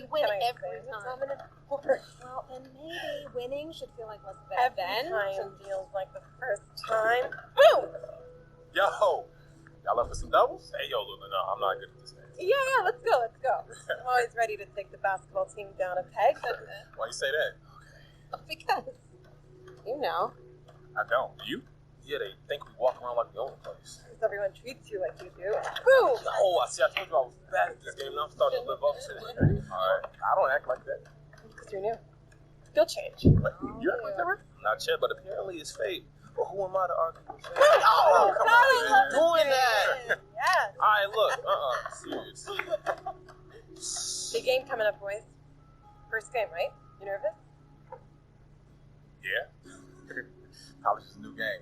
you win every time. Well, then maybe winning should feel like less of an every time feels like the first time. Boom! Yo, y'all up for some doubles? Hey, yo, Luna, no, I'm not good at this game. Yeah, yeah, let's go, let's go. I'm always ready to take the basketball team down a peg. But, uh, Why you say that? Because, you know. I don't. Do you? Yeah, they think we walk around like we own the place. Because everyone treats you like you do. Boom! No, oh, I see. I told you I was bad at this game, and I'm starting to live up to it. All right, I don't act like that. Because you're new. You'll change. What? You act like that? right? Not yet, but apparently it's fate. But who am I to argue with fate? Oh, oh, come sorry, on, man. doing that. Yeah. All right, look. Uh-uh. Serious. Big game coming up, boys. First game, right? You nervous? Yeah. College is a new game.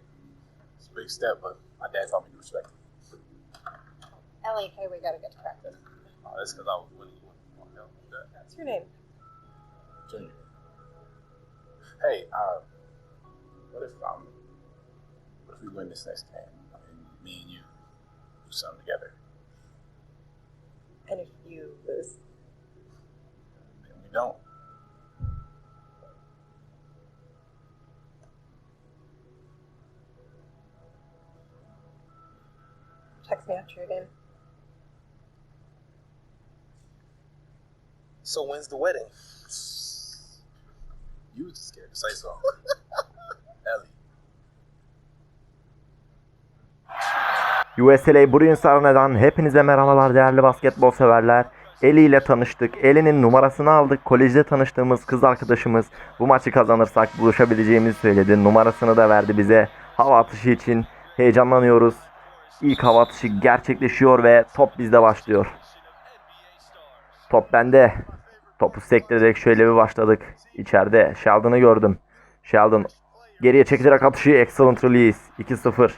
It's a big step, but my dad taught me to respect it. Ellie, hey, we gotta get to practice. Oh, that's because I was winning. Hell, that. What's your name? Junior. Hey, uh, what if um, what if we win this next game? I mean, me and you do something together. And if you lose, Then we don't. Game. So when's the wedding? You was scared to say so. Ellie. USLA Bruins Arena'dan hepinize merhabalar değerli basketbol severler. Eli ile tanıştık. Eli'nin numarasını aldık. Kolejde tanıştığımız kız arkadaşımız bu maçı kazanırsak buluşabileceğimizi söyledi. Numarasını da verdi bize. Hava atışı için heyecanlanıyoruz. İlk hava atışı gerçekleşiyor ve top bizde başlıyor. Top bende. Topu sektirerek şöyle bir başladık. İçeride Sheldon'ı gördüm. Sheldon geriye çekilerek atışı excellent release. 2-0.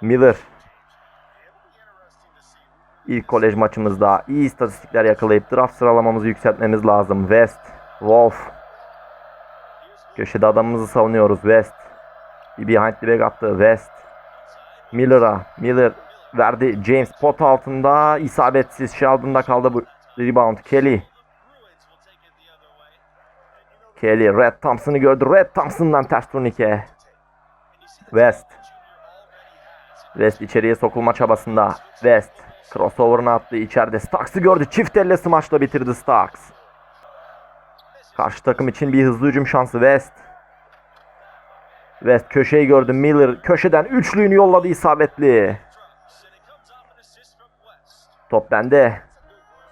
Miller. İlk kolej maçımızda iyi istatistikler yakalayıp draft sıralamamızı yükseltmemiz lazım. West, Wolf. Köşede adamımızı savunuyoruz. West. Bir behind the back attı. West. Miller'a. Miller verdi. James pot altında isabetsiz. Sheldon'da kaldı bu rebound. Kelly. Kelly Red Thompson'ı gördü. Red Thompson'dan ters turnike. West. West içeriye sokulma çabasında. West crossover'ını attı içeride. Starks'ı gördü. Çift elle smaçla bitirdi Starks. Karşı takım için bir hızlı hücum şansı West. West köşeyi gördü. Miller köşeden üçlüğünü yolladı isabetli. Top bende.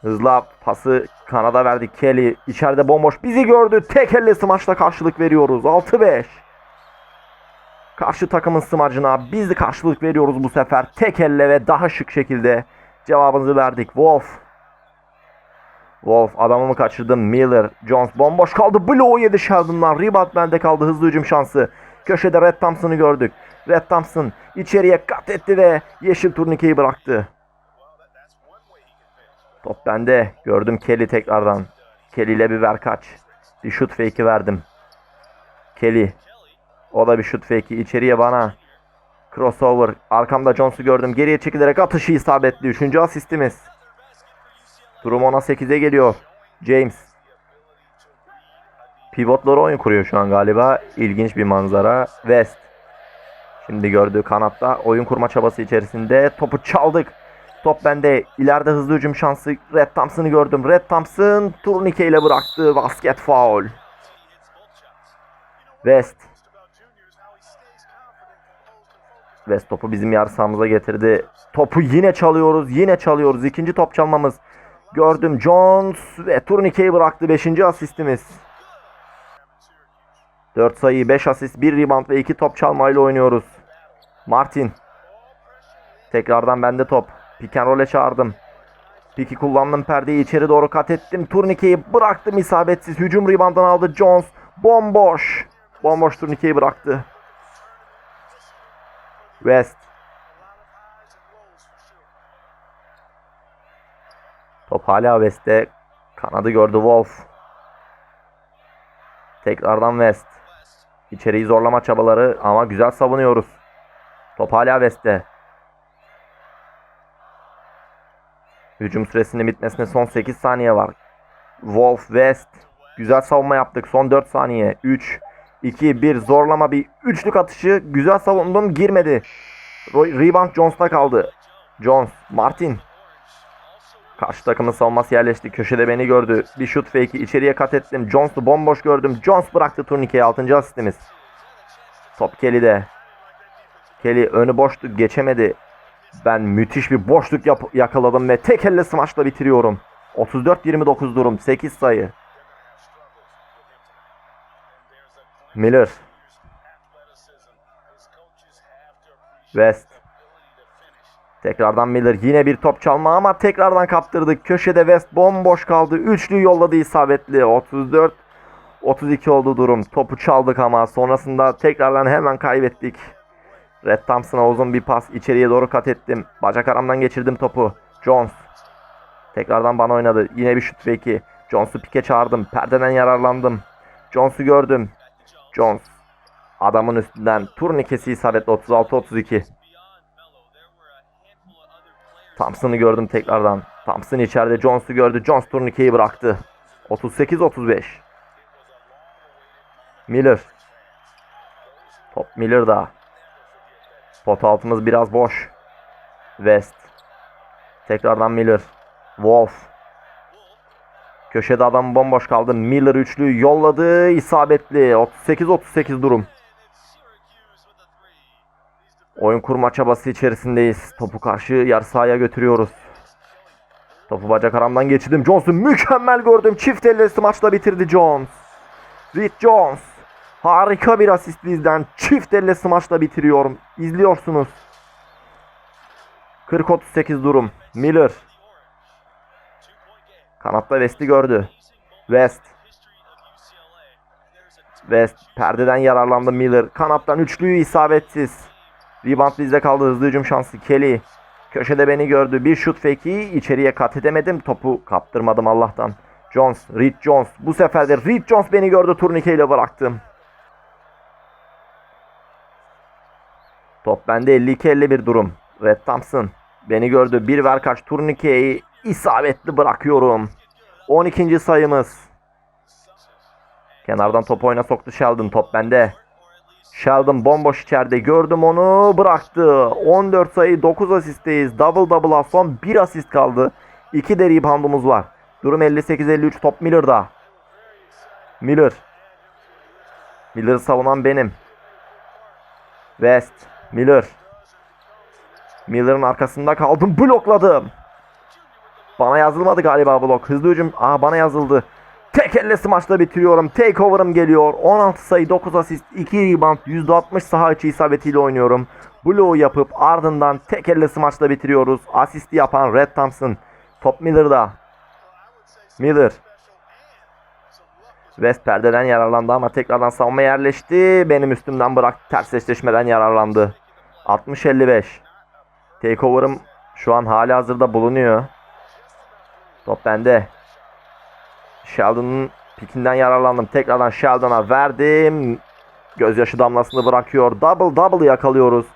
Hızla pası kanada verdi Kelly. İçeride bomboş bizi gördü. Tek elle smaçla karşılık veriyoruz. 6-5. Karşı takımın smacına biz de karşılık veriyoruz bu sefer. Tek elle ve daha şık şekilde cevabımızı verdik. Wolf. Wolf adamımı kaçırdı. Miller. Jones bomboş kaldı. Blow yedi Sheldon'dan. Rebound bende kaldı. Hızlı hücum şansı. Köşede Red Thompson'ı gördük. Red Thompson içeriye kat etti ve yeşil turnikeyi bıraktı. Top bende. Gördüm Kelly tekrardan. Kelly ile bir ver kaç. Bir şut fake'i verdim. Kelly. O da bir şut fake'i içeriye bana. Crossover. Arkamda Jones'u gördüm. Geriye çekilerek atışı isabetli. Üçüncü asistimiz. Durum 10'a 8'e geliyor. James. Pivotları oyun kuruyor şu an galiba. İlginç bir manzara. West. Şimdi gördüğü kanatta oyun kurma çabası içerisinde. Topu çaldık. Top bende. İleride hızlı hücum şansı. Red Thompson'ı gördüm. Red Thompson turnike ile bıraktı. Basket foul. West. West topu bizim yarı sahamıza getirdi. Topu yine çalıyoruz. Yine çalıyoruz. İkinci top çalmamız. Gördüm Jones ve turnikeyi bıraktı. Beşinci asistimiz. 4 sayı, 5 asist, 1 rebound ve 2 top çalmayla oynuyoruz. Martin. Tekrardan bende top. Pick and roll'e çağırdım. Piki kullandım perdeyi içeri doğru kat ettim. Turnikeyi bıraktım isabetsiz. Hücum rebound'dan aldı Jones. Bomboş. Bomboş turnikeyi bıraktı. West. Top hala West'te. Kanadı gördü Wolf. Tekrardan West. İçeriği zorlama çabaları ama güzel savunuyoruz. Top hala West'te. Hücum süresinin bitmesine son 8 saniye var. Wolf West. Güzel savunma yaptık. Son 4 saniye. 3, 2, 1 zorlama bir üçlük atışı. Güzel savundum girmedi. Roy- Rebound Jones'ta kaldı. Jones, Martin. Karşı takımın savunması yerleşti. Köşede beni gördü. Bir şut fake'i içeriye kat ettim. Jones'u bomboş gördüm. Jones bıraktı turnikeyi. 6. asistimiz. Top Kelly'de. Kelly önü boştu. Geçemedi. Ben müthiş bir boşluk yakaladım ve tek elle smaçla bitiriyorum. 34-29 durum. 8 sayı. Miller. West. Tekrardan Miller. Yine bir top çalma ama tekrardan kaptırdık. Köşede West bomboş kaldı. Üçlü yolladı isabetli. 34 32 oldu durum. Topu çaldık ama sonrasında tekrardan hemen kaybettik. Red Thompson'a uzun bir pas içeriye doğru kat ettim. Bacak aramdan geçirdim topu. Jones. Tekrardan bana oynadı. Yine bir şut fake. Jones'u pike çağırdım. Perdeden yararlandım. Jones'u gördüm. Jones. Adamın üstünden turnikesi isabetli 36-32. Thompson'ı gördüm tekrardan. Thompson içeride Jones'u gördü. Jones turnikeyi bıraktı. 38-35. Miller. Top Miller'da. Pot altımız biraz boş. West. Tekrardan Miller. Wolf. Köşede adam bomboş kaldı. Miller üçlü yolladı. isabetli. 38-38 durum. Oyun kurma çabası içerisindeyiz. Topu karşı yarı sahaya götürüyoruz. Topu bacak aramdan geçirdim. Jones'u mükemmel gördüm. Çift ellesi maçla bitirdi Jones. Reed Jones. Harika bir asist bizden. Çift elle smaçla bitiriyorum. İzliyorsunuz. 40-38 durum. Miller. Kanatta West'i gördü. West. West perdeden yararlandı Miller. Kanattan üçlüyü isabetsiz. Rebound bizde kaldı. Hızlı hücum şansı Kelly. Köşede beni gördü. Bir şut fake'i içeriye kat edemedim. Topu kaptırmadım Allah'tan. Jones, Reed Jones. Bu sefer de Reed Jones beni gördü. Turnikeyle bıraktım. Top bende 52-51 durum. Red Thompson beni gördü. Bir ver kaç turnikeyi isabetli bırakıyorum. 12. sayımız. Kenardan top oyuna soktu Sheldon. Top bende. Sheldon bomboş içeride. Gördüm onu. Bıraktı. 14 sayı 9 asistteyiz. Double double'a son 1 asist kaldı. 2 de reboundumuz var. Durum 58-53. Top Miller'da. Miller. Miller'ı savunan benim. West. Miller. Miller'ın arkasında kaldım. Blokladım. Bana yazılmadı galiba blok. Hızlı hücum. Aa bana yazıldı. Tek elle smaçla bitiriyorum. Takeover'ım geliyor. 16 sayı 9 asist 2 rebound %60 saha içi isabetiyle oynuyorum. Bloğu yapıp ardından tek elle smaçla bitiriyoruz. Asisti yapan Red Thompson. Top Miller'da. Miller. West perdeden yararlandı ama tekrardan savunma yerleşti. Benim üstümden bıraktı. Ters eşleşmeden yararlandı. 60-55. Takeover'ım şu an hali hazırda bulunuyor. Top bende. Sheldon'ın pikinden yararlandım. Tekrardan Sheldon'a verdim. Gözyaşı damlasını bırakıyor. Double double yakalıyoruz.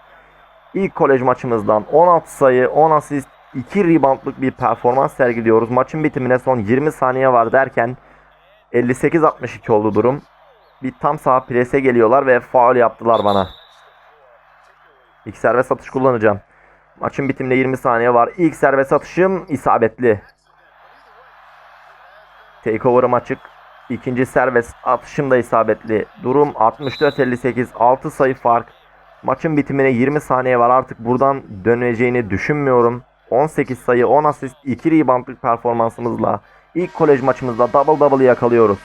İlk kolej maçımızdan 16 sayı, 10 asist, 2 reboundluk bir performans sergiliyoruz. Maçın bitimine son 20 saniye var derken 58-62 oldu durum. Bir tam saha prese geliyorlar ve faul yaptılar bana. İlk serbest atış kullanacağım. Maçın bitimine 20 saniye var. İlk serbest atışım isabetli. Takeover'ım açık. İkinci serbest atışım da isabetli. Durum 64-58. 6 sayı fark. Maçın bitimine 20 saniye var. Artık buradan döneceğini düşünmüyorum. 18 sayı, 10 asist, 2 reboundlık performansımızla ilk kolej maçımızda double double yakalıyoruz.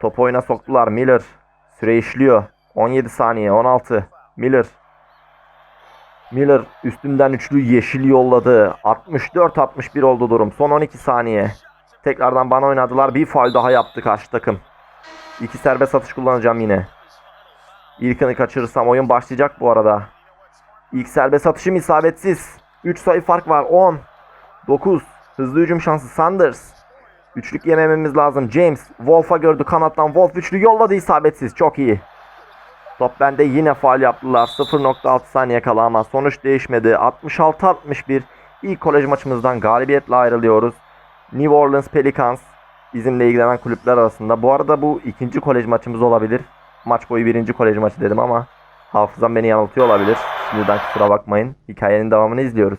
Topu oyuna soktular. Miller. Süre işliyor. 17 saniye, 16. Miller. Miller üstünden üçlü yeşil yolladı. 64-61 oldu durum. Son 12 saniye. Tekrardan bana oynadılar. Bir faul daha yaptı karşı takım. İki serbest atış kullanacağım yine. İlkini kaçırırsam oyun başlayacak bu arada. İlk serbest atışım isabetsiz. 3 sayı fark var. 10. 9. Hızlı hücum şansı Sanders. Üçlük yemememiz lazım. James. Wolf'a gördü kanattan. Wolf üçlü yolladı isabetsiz. Çok iyi. Top bende yine faal yaptılar. 0.6 saniye kala ama sonuç değişmedi. 66-61. İlk kolej maçımızdan galibiyetle ayrılıyoruz. New Orleans Pelicans bizimle ilgilenen kulüpler arasında. Bu arada bu ikinci kolej maçımız olabilir. Maç boyu birinci kolej maçı dedim ama hafızam beni yanıltıyor olabilir. Şimdiden kusura bakmayın. Hikayenin devamını izliyoruz.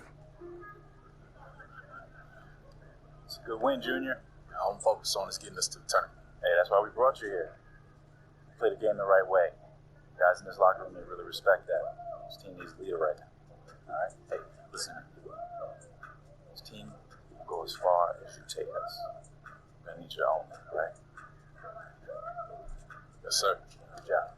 It's a good win, Junior. I'm focused on is getting us to the tournament. Hey, that's why we brought you here. Play the game the right way. Guys in this locker room, they really respect that. This team needs a leader right now. All right? Hey, listen. As far as you take us. Gonna need your own, all right? Yes, sir. Good job.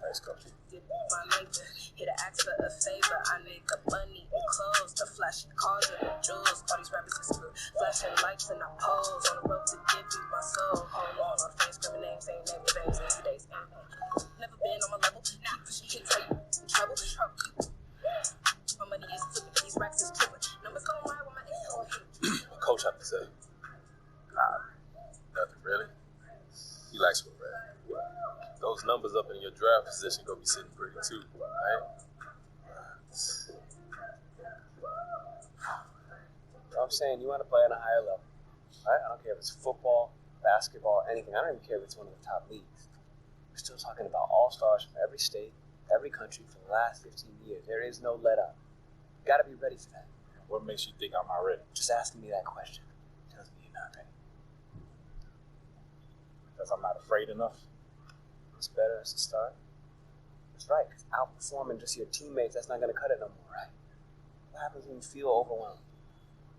Thanks, coach. My nigga, here to ask for a favor. I need the money and clothes, the flashy cars and the jewels. All these rappers is. Flashing lights and I pose on the road to give you my soul. Hold on, the fans screaming names, saying names, names, every day's anything. Never been on my level, nah, pushing kids like in trouble. My money is flipping, these racks is tripping. Numbers ride my hit. Have to say? Nah, nothing really. He likes what red. Those numbers up in your draft position gonna be sitting pretty too, right? I'm saying you want to play on a higher level, right? I don't care if it's football, basketball, anything. I don't even care if it's one of the top leagues. We're still talking about all stars from every state, every country for the last 15 years. There is no let up. You got to be ready for that. What makes you think I'm not ready? Just asking me that question tells me you're not ready. Because I'm not afraid enough? It's better as a start. That's right. 'cause outperforming just your teammates, that's not going to cut it no more, right? What happens when you feel overwhelmed?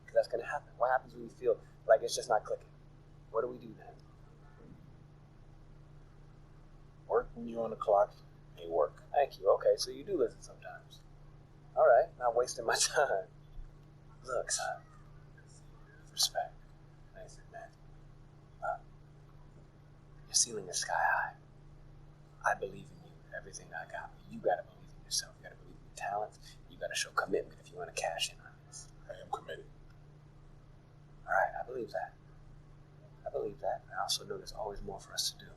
Because that's going to happen. What happens when you feel like it's just not clicking? What do we do then? Work when you're on the clock ain't work. Thank you. Okay, so you do listen sometimes. All right, not wasting my time. Look, son. Respect. Thanks, man. Uh, your ceiling is sky high. I believe in you, everything I got. But you gotta believe in yourself. You gotta believe in your talents. You gotta show commitment if you want to cash in on this. I am committed. All right, I believe that. I believe that. I also know there's always more for us to do.